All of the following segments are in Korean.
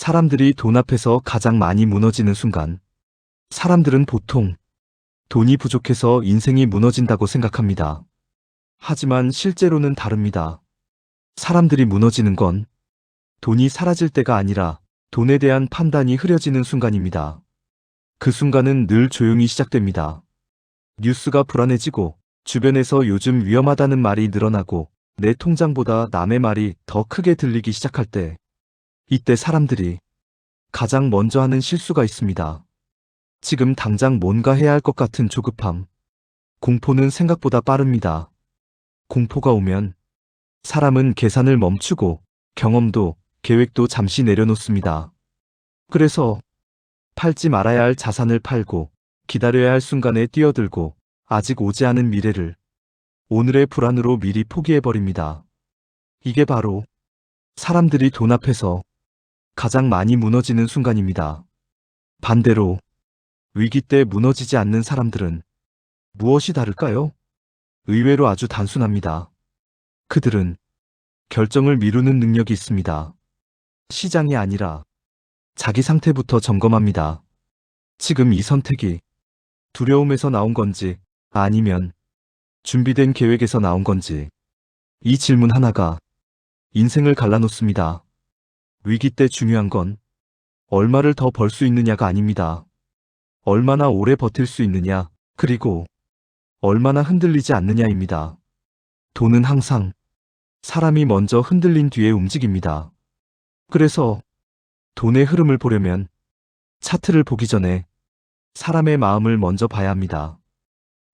사람들이 돈 앞에서 가장 많이 무너지는 순간, 사람들은 보통 돈이 부족해서 인생이 무너진다고 생각합니다. 하지만 실제로는 다릅니다. 사람들이 무너지는 건 돈이 사라질 때가 아니라 돈에 대한 판단이 흐려지는 순간입니다. 그 순간은 늘 조용히 시작됩니다. 뉴스가 불안해지고 주변에서 요즘 위험하다는 말이 늘어나고 내 통장보다 남의 말이 더 크게 들리기 시작할 때 이때 사람들이 가장 먼저 하는 실수가 있습니다. 지금 당장 뭔가 해야 할 것 같은 조급함. 공포는 생각보다 빠릅니다. 공포가 오면 사람은 계산을 멈추고 경험도 계획도 잠시 내려놓습니다. 그래서 팔지 말아야 할 자산을 팔고 기다려야 할 순간에 뛰어들고 아직 오지 않은 미래를 오늘의 불안으로 미리 포기해버립니다. 이게 바로 사람들이 돈 앞에서 가장 많이 무너지는 순간입니다. 반대로 위기 때 무너지지 않는 사람들은 무엇이 다를까요? 의외로 아주 단순합니다. 그들은 결정을 미루는 능력이 있습니다. 시장이 아니라 자기 상태부터 점검합니다. 지금 이 선택이 두려움에서 나온 건지 아니면 준비된 계획에서 나온 건지 이 질문 하나가 인생을 갈라놓습니다. 위기 때 중요한 건 얼마를 더 벌 수 있느냐가 아닙니다. 얼마나 오래 버틸 수 있느냐, 그리고 얼마나 흔들리지 않느냐입니다. 돈은 항상 사람이 먼저 흔들린 뒤에 움직입니다. 그래서 돈의 흐름을 보려면 차트를 보기 전에 사람의 마음을 먼저 봐야 합니다.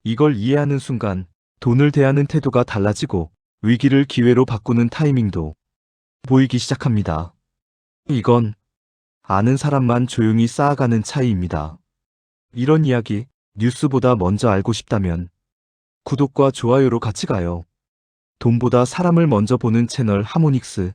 이걸 이해하는 순간 돈을 대하는 태도가 달라지고 위기를 기회로 바꾸는 타이밍도 보이기 시작합니다. 이건 아는 사람만 조용히 쌓아가는 차이입니다. 이런 이야기 뉴스보다 먼저 알고 싶다면 구독과 좋아요로 같이 가요. 돈보다 사람을 먼저 보는 채널 하모닉스